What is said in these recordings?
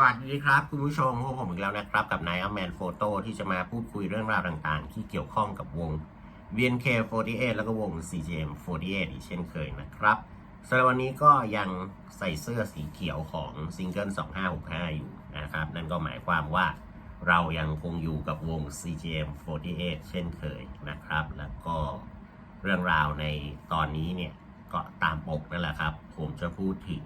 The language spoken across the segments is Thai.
วัสดีครับ คุณผู้ชมพบผมอีกแล้วนะครับ กับนายอัมแมนโฟโต้ที่จะมาพูดคุยเรื่องราวต่างๆ ที่เกี่ยวข้องกับวง BNK48 แล้วก็วง CGM48 อีกเช่นเคยนะครับสำหรับวันนี้ก็ยังใส่เสื้อสีเขียวของซิงเกิล 2565 อยู่นะครับ นั่นก็หมายความว่าเรายังคงอยู่กับวง CGM48 เช่นเคยนะครับ แล้วก็เรื่องราวในตอนนี้เนี่ยก็ตามปกนั่นแหละครับ ผมจะพูดถึง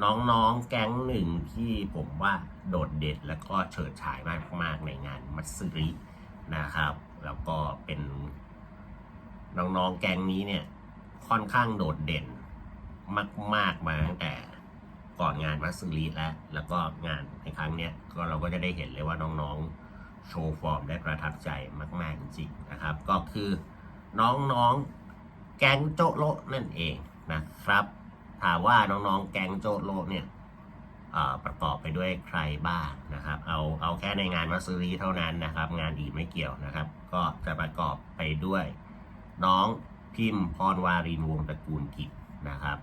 น้องๆ แก๊งหนึ่งที่ผมว่าโดดเด่นและก็เฉิดฉายมากๆในงานมัตสึรินะครับ แล้วก็เป็นน้องๆ แก๊งนี้เนี่ยค่อนข้างโดดเด่นมากๆมาตั้งแต่ก่อนงานมัตสึริแล้วแล้วก็งานในครั้งเนี้ยก็เราก็จะได้เห็นเลยว่าน้องๆ โชว์ฟอร์มได้ประทับใจมากๆจริงๆนะครับ ก็คือน้องๆ แก๊งโจโลนั่นเองนะครับ ถามว่าน้องๆ แก๊งโจโลเนี่ยประกอบไปด้วยใครบ้างนะครับ เอาเอาแค่ในงานมัสซูรีเท่านั้นนะครับ งานอีไม่เกี่ยวนะครับ ก็จะประกอบไปด้วย น้องพิมพ์พรวารินวงตระกูลกิจนะครับ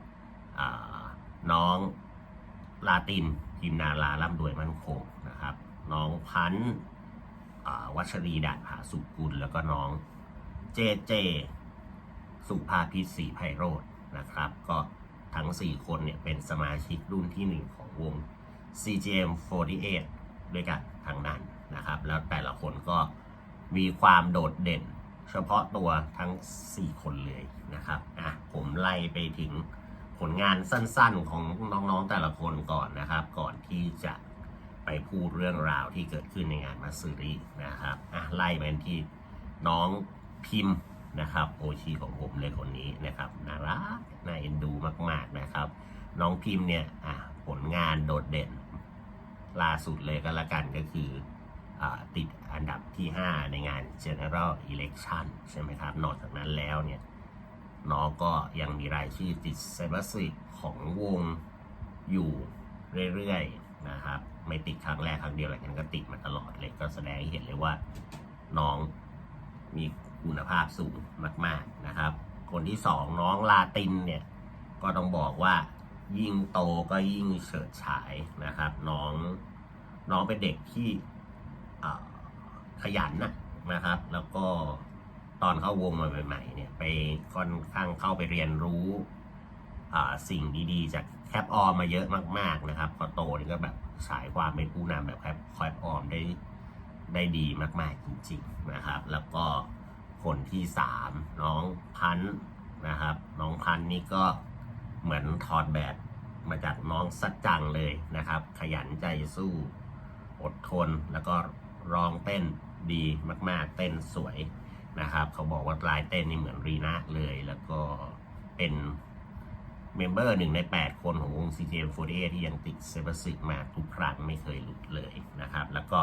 น้องลาตินพิมนาลาล่ำรวยมั่นคงนะครับ น้องพันธ์วัชรีดาษผาสุกุล แล้วก็น้องเจเจ สุภาพิศรีไพโรจน์นะครับ ก็ ทั้ง 4 คนเนี่ยเป็นสมาชิกรุ่นที่ 1 ของวง CGM48 ด้วยกันทั้งนั้นนะครับ แล้วแต่ละคนก็มีความโดดเด่น เฉพาะตัวทั้ง 4 คนเลยนะครับอะผมไล่ไปถึงผลงานสั้นๆของน้องๆแต่ละคนก่อนนะครับ ก่อนที่จะไปพูดเรื่องราวที่เกิดขึ้นในงานมัสซูรินะครับอะไล่ไปที่น้องพิมพ์ นะครับ โอชีของผมเลยคนนี้นะครับน่ารักน่าเอ็นดูมาก ๆนะครับ น้องพิมพ์เนี่ยอะผลงานโดดเด่น ล่าสุดเลยก็แล้วกันก็คืออติดอันดับที่ 5 ในงาน General Election ใช่ไหมครับ นอกจากนั้นแล้วเนี่ยน้องก็ยังมีรายชื่อติดเซเบอร์สิของวงอยู่เรื่อยๆนะครับ ไม่ติดครั้งแรกครั้งเดียวอะไรกันก็ติดมาตลอดเลยก็แสดงให้เห็นเลยว่าน้องมี คุณภาพสูงมาก ๆนะครับ คนที่สองน้องลาตินเนี่ยก็ต้องบอกว่ายิ่งโตก็ยิ่งเฉิดฉายนะครับ น้องน้องเป็นเด็กที่ขยันนะนะครับ แล้วก็ตอนเข้าวงมาใหม่ๆเนี่ยไปค่อนข้างเข้าไปเรียนรู้สิ่งดีๆ จากแคปออมมาเยอะมาก ๆนะครับพอโตนี่ก็แบบฉายความเป็นผู้นำแบบแคปแคปออมได้ได้ดีมากๆจริง ๆนะครับ แล้วก็ คนที่สามน้องพันนะครับ น้องพันนี่ก็เหมือนถอดแบบมาจากน้องสัจจังเลยนะครับ ขยันใจสู้อดทนแล้วก็ร้องเต้นดีมาก ๆ เต้นสวยนะครับ เขาบอกว่าลายเต้นนี่เหมือนรีนะเลยแล้วก็เป็นเมมเบอร์หนึ่งใน 8 คนของวง CJM48 ที่ยังติดเซเบอร์ซิกมาทุกครั้งไม่เคยหลุดเลยนะครับ แล้วก็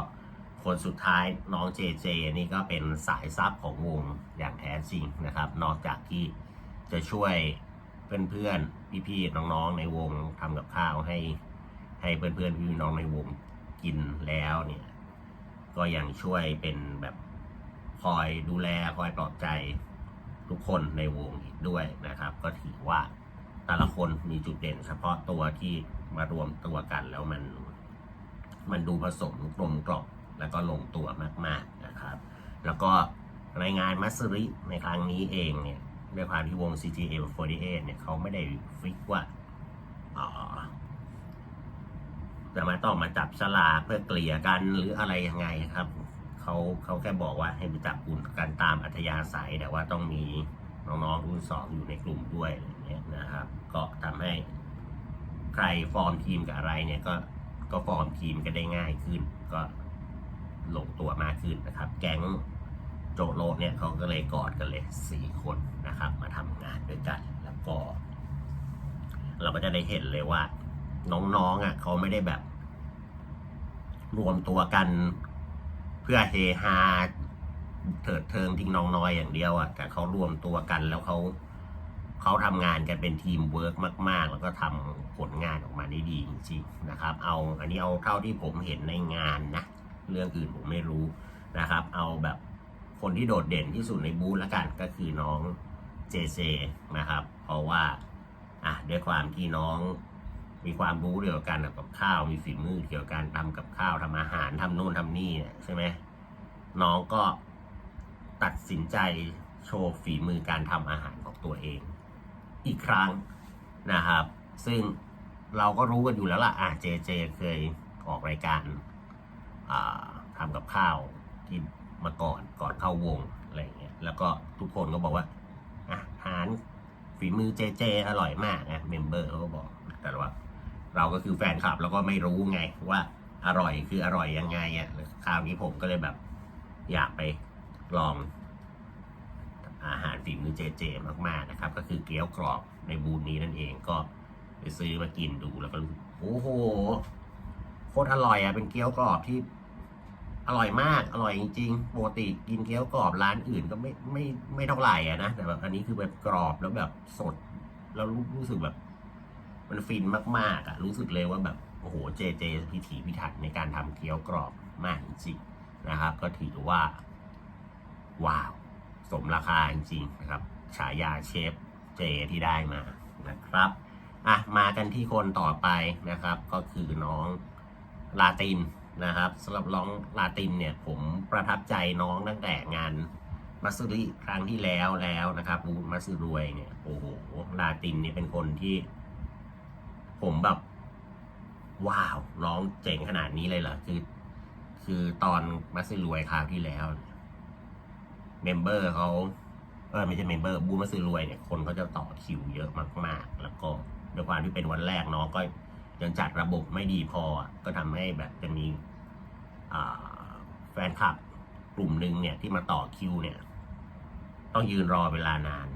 คนสุดท้ายน้องเจเจนี่ก็เป็นสายซับของวงอย่างแท้จริงนะครับ นอกจากที่จะช่วยเพื่อนๆพี่ๆน้องๆในวงทำกับข้าวให้ให้เพื่อนๆพี่น้องในวงกินแล้วเนี่ย ก็ยังช่วยเป็นแบบคอยดูแลคอยปลอบใจทุกคนในวงอีกด้วยนะครับ ก็ถือว่าแต่ละคนมีจุดเด่นเฉพาะตัวที่มารวมตัวกันแล้วมัน มันดูผสมกลมกล่อม แล้วก็ลงตัวมากๆนะครับ แล้วก็ในงานมัสริในครั้งนี้เองเนี่ยด้วยความที่วง CGM48 เนี่ยเขาไม่ได้ฟิกว่าจะมาต้องมาจับฉลากเพื่อเกลี่ยกันหรืออะไรยังไงครับเขาเขาแค่บอกว่าให้ไปจับกลุ่มกันตามอัธยาศัย แต่ว่าต้องมีน้องๆรุ่นสองอยู่ในกลุ่มด้วยอะไรอย่างเงี้ยนะครับ ก็ทำให้ใครฟอร์มทีมกับอะไรเนี่ยก็ก็ฟอร์มทีมกันได้ง่ายขึ้นก็ ลงตัวมากขึ้นนะครับ แก๊งโจโลเนี่ยเขาก็เลยกอดกันเลยสี่คนนะครับ มาทำงานด้วยกันแล้วก็ เราก็จะได้เห็นเลยว่า น้องๆอะเขาไม่ได้แบบ รวมตัวกันเพื่อเฮฮาเถิดเทิงทิ้งน้องน้อยอย่างเดียวอะแต่เขารวมตัวกันแล้วเขาเขาทำงานกันเป็นทีมเวิร์กมาก ๆ แล้วก็ทำผลงานออกมาได้ดีจริงๆนะครับ เอาอันนี้เอาเท่าที่ผมเห็นในงานนะ เรื่องอื่นผมไม่รู้นะครับ เอาแบบคนที่โดดเด่นที่สุดในบูธละกันก็คือน้องเจเจนะครับ เพราะว่าอะด้วยความที่น้องมีความรู้เกี่ยวกับการทำกับข้าว มีฝีมือเกี่ยวกับการทำกับข้าวทำอาหารทำโน่นทำนี่เนี่ใช่ไหมน้องก็ตัดสินใจโชว์ฝีมือการทำอาหารของตัวเอง อีกครั้งนะครับ ซึ่งเราก็รู้กันอยู่แล้วล่ะอะเจเจเคยออกรายการ ทำกับข้าวที่มาก่อนก่อนเข้าวงอะไรอย่างเงี้ยแล้วก็ทุกคนก็บอกว่าอาหารฝีมือเจเจอร่อยมากนะเมมเบอร์เขาก็บอกแต่ว่า เราก็คือแฟนคลับเราก็ไม่รู้ไงว่าอร่อยคืออร่อยยังไงอะคราวนี้ผมก็เลยแบบ อยากไปลองอาหารฝีมือเจเจมากๆนะครับ ก็คือเกี๊ยวกรอบในบูธนี้นั่นเองก็ไปซื้อมากินดูแล้วก็โอ้โห ตรอร่อยอะเป็นเกี๊ยวกรอบที่อร่อยมากอร่อยจริงๆปกติกินเกี๊ยวกรอบร้านอื่นก็ไม่ไม่ไม่เท่าไหร่อะนะแต่แบบอันนี้คือแบบกรอบแล้วแบบสด แล้วรู้รู้สึกแบบ มันฟินมากๆอะรู้สึกเลยว่าแบบโอ้โหเจเจพิถีพิถันในการทำเกี๊ยวกรอบมากจริงๆนะครับ ก็ถือว่า ว้าว สมราคาจริงๆนะครับฉายาเชฟเจที่ได้มานะครับอะมากันที่คนต่อไปนะครับ ก็คือน้อง ลาตินนะครับสำหรับน้องลาตินเนี่ยผมประทับใจน้องตั้งแต่งานมัสซิริครั้งที่แล้วแล้วนะครับบูมัสซิรวยเนี่ยโอ้โหลาตินเนี่ยเป็นคนที่ ผมแบบ ว้าวน้องเจ๋งขนาดนี้เลยเหรอคือคือตอนมัสซิรวยคราวที่แล้วเมมเบอร์เขาเออไม่ใช่เมมเบอร์บูมัสซิรวยเนี่ยคนเขาจะต่อคิวเยอะมาก ๆ แล้วก็ด้วยความที่เป็นวันแรกน้องก็ ยังจัดระบบไม่ดีพอก็ทำให้แบบจะมีแฟนคลับกลุ่มหนึ่งเนี่ยที่มาต่อคิวเนี่ย ต้องยืนรอเวลานาน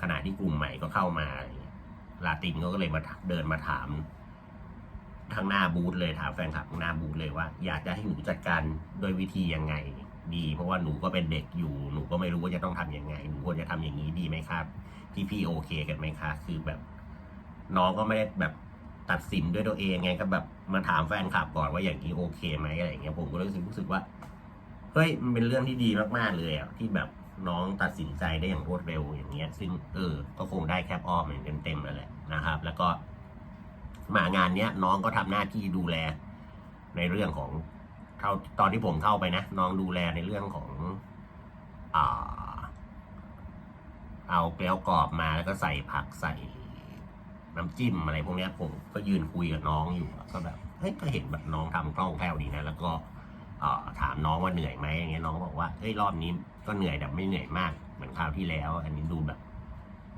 ขณะที่กลุ่มใหม่ก็เข้ามาอะไรเงี้ยลาตินเขาก็เลยมาเดินมาถามทางหน้าบูธเลยถามแฟนคลับหน้าบูธเลยว่า อยากจะให้หนูจัดการโดยวิธียังไง ดี เพราะว่าหนูก็เป็นเด็กอยู่ หนูก็ไม่รู้ว่าจะต้องทำยังไง หนูควรจะทำอย่างนี้ดีไหมครับพี่พี่โอเคกันไหมคะคือแบบน้องก็ไม่ได้แบบ ตัดสินด้วยตัวเองไงก็แบบมาถามแฟนคลับก่อนว่าอย่างนี้โอเคไหมอะไรอย่างเงี้ยผมก็รู้สึกรู้สึกว่าเฮ้ยมันเป็นเรื่องที่ดีมากๆเลยอะที่แบบน้องตัดสินใจได้อย่างรวดเร็วอย่างเงี้ย ซึ่งเออ ก็คงได้แคปออมอย่างเต็มๆนั่นแหละนะครับ แล้วก็มางานเนี้ยน้องก็ทำหน้าที่ดูแล ในเรื่องของเข้าตอนที่ผมเข้าไปนะน้องดูแลในเรื่องของอ่าเอาเกลียวกรอบมาแล้วก็ใส่ผักใส่ น้ำจิ้มอะไรพวกนี้ผมก็ยืนคุยกับน้องอยู่ก็แบบเฮ้ยก็เห็นแบบน้องทำคล่องแคล่วดีนะแล้วก็ถามน้องว่าเหนื่อยไหมอย่างเงี้ยน้องก็บอกว่าเฮ้ยรอบนี้ก็เหนื่อยแต่ไม่เหนื่อยมากเหมือนคราวที่แล้ว อันนี้ดูแบบ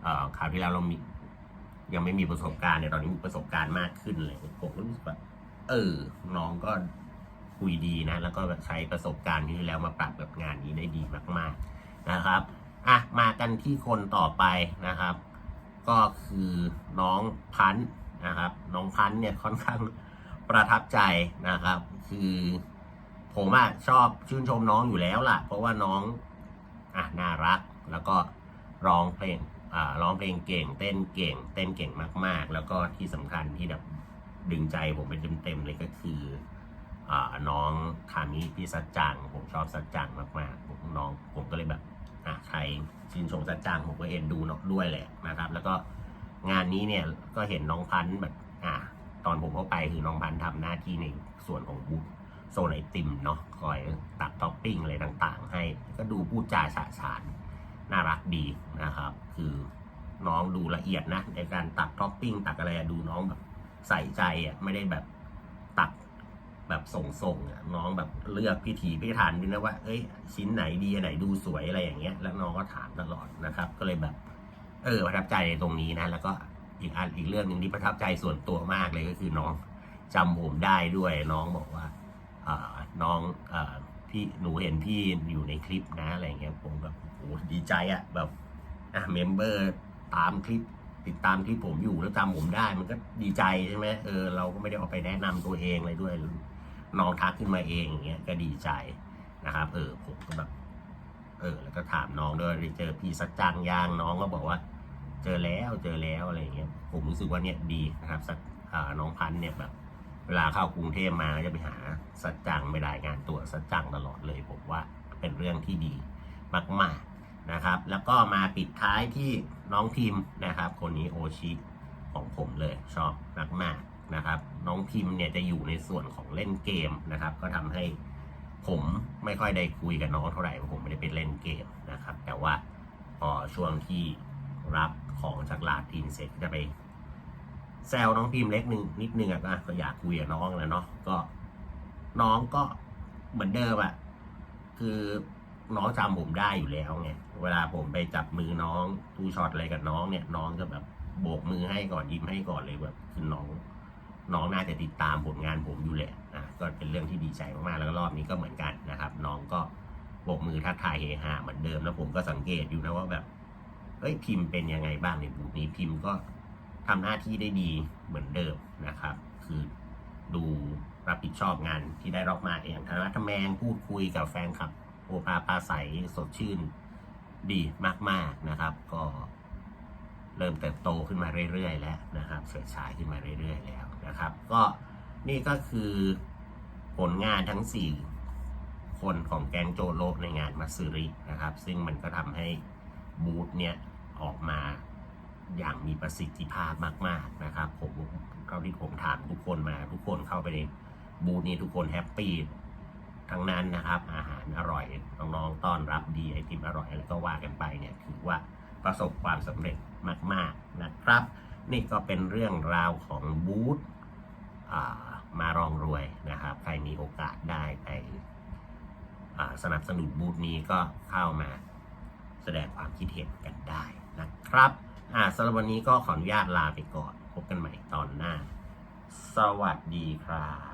เอ่อคราวที่แล้วเรามียังไม่มีประสบการณ์เนี่ยตอนนี้มีประสบการณ์มากขึ้นเลยผมก็รู้สึกว่าเออ น้องก็คุยดีนะ แล้วก็ใช้ประสบการณ์ที่แล้วมาปรับกับงานนี้ได้ดีมาก ๆนะครับ อะมากันที่คนต่อไปนะครับ ก็คือน้องพันธ์นะครับ น้องพันธ์เนี่ยค่อนข้างประทับใจนะครับ คือผมอะชอบชื่นชมน้องอยู่แล้วล่ะ เพราะว่าน้องอะน่ารักแล้วก็ร้องเพลงอ่าร้องเพลงเก่ง เต้นเก่ง เต้นเก่งมาก ๆ แล้วก็ที่สำคัญที่แบบดึงใจผมเป็นเต็มๆเลยก็คืออ่าน้องคามิพี่สัจจังผมชอบสัจจังมากๆผมน้องผมก็เลยแบบ อะใครชื่นชมสัจจังผมก็เอ็นดูนกด้วยแหละนะครับ แล้วก็งานนี้เนี่ยก็เห็นน้องพันธ์แบบอะตอนผมเข้าไปคือน้องพันธ์ทำหน้าที่ในส่วนของบูธโซนไอติมเนาะคอยตักท็อปปิ้งอะไรต่างๆ ให้ก็ดูพูดจาฉะฉานน่ารักดีนะครับ คือน้องดูละเอียดนะในการตักท็อปปิ้งตักอะไรดูน้องแบบใส่ใจอะไม่ได้แบบ แบบส่งๆน้องแบบเลือกพิถีพิถันด้วยนะว่า เอ้ย ชิ้นไหนดีอันไหนดูสวยอะไรอย่างเงี้ย แล้วน้องก็ถามตลอดนะครับ ก็เลยแบบ เออประทับใจในตรงนี้นะ แล้วก็อีกอันอีกเรื่องหนึ่งที่ประทับใจส่วนตัวมากเลยก็คือน้องจำผมได้ด้วยน้องบอกว่าอ่าน้องอพี่หนูเห็นพี่อยู่ในคลิปนะอะไรเงี้ยผมแบบโอ้ดีใจอะแบบอะเมมเบอร์ตามคลิปติดตามคลิปผมอยู่แล้วจำผมได้มันก็ดีใจใช่ไหมเออเราก็ไม่ได้เอาไปแนะนำตัวเองเลยด้วย น้องทักขึ้นมาเองอย่างเงี้ยก็ดีใจนะครับเออผมก็แบบเออแล้วก็ถามน้องด้วยเจอพี่สัจจังยางน้องก็บอกว่า เจอแล้วเจอแล้วอะไรอย่างเงี้ยผมรู้สึกว่าเนี่ยดีนะครับสัจอ่าน้องพันเนี่ยแบบเวลาเข้ากรุงเทพมาจะไปหาสัจจังไม่ได้งานตัวสัจจังตลอดเลยผมว่าเป็นเรื่องที่ดีมากๆนะครับ แล้วก็มาปิดท้ายที่น้องพิมพ์นะครับ คนนี้โอชิของผมเลยชอบมากๆ นะครับ น้องพิมพ์เนี่ยจะอยู่ในส่วนของเล่นเกมนะครับ ก็ทำให้ผมไม่ค่อยได้คุยกับน้องเท่าไหร่เพราะผมไม่ได้ไปเล่นเกมนะครับ แต่ว่าพอช่วงที่รับของจากลาตินเสร็จก็จะไปแซวน้องพิมพ์เล็กนึงนิดนึงอะก็อยากคุยกับน้องแล้วเนาะก็น้องก็เหมือนเดิมอะคือน้องจำผมได้อยู่แล้วไงเวลาผมไปจับมือน้องทูช็อตอะไรกับน้องเนี่ยน้องจะแบบโบกมือให้ก่อนยิ้มให้ก่อนเลยแบบคือน้อง น้องน่าจะติดตามผลงานผมอยู่แหละนะก็เป็นเรื่องที่ดีใจมากๆแล้วก็รอบนี้ก็เหมือนกันนะครับ น้องก็โบกมือทักทายเฮฮาเหมือนเดิมแล้วผมก็สังเกตอยู่นะว่าแบบเอ้ยพิมพ์เป็นยังไงบ้างในบูธนี้พิมพ์ก็ทำหน้าที่ได้ดีเหมือนเดิมนะครับ คือดูรับผิดชอบงานที่ได้รอบมาเองธรรมะทแมงพูดคุยกับแฟนคลับโอภาปาใสสดชื่นดีมากๆนะครับ ก็เริ่มเติบโตขึ้นมาเรื่อยๆ แล้วนะครับเฉิดฉายขึ้นมาเรื่อยๆ แล้ว นะครับ ก็นี่ก็คือผลงานทั้ง 4 คนของแกงโจโลในงานมัตสึรินะครับ ซึ่งมันก็ทำให้บูธเนี่ยออกมาอย่างมีประสิทธิภาพมาก ๆนะครับ ผมเท่าที่ผมถามทุกคนมาทุกคนเข้าไปในบูธนี้ทุกคนแฮปปี้ทั้งนั้นนะครับ อาหารอร่อยน้องๆต้อนรับดีไอติมอร่อยแล้วก็ว่ากันไปเนี่ยถือว่าประสบความสำเร็จมาก ๆนะครับ นี่ก็เป็นเรื่องราวของบูธ มารองรวยนะครับ ใครมีโอกาสได้ไปสนับสนุนบูธนี้ก็เข้ามาแสดงความคิดเห็นกันได้นะครับสำหรับวันนี้ก็ขออนุญาตลาไปก่อน พบกันใหม่ตอนหน้า สวัสดีครับ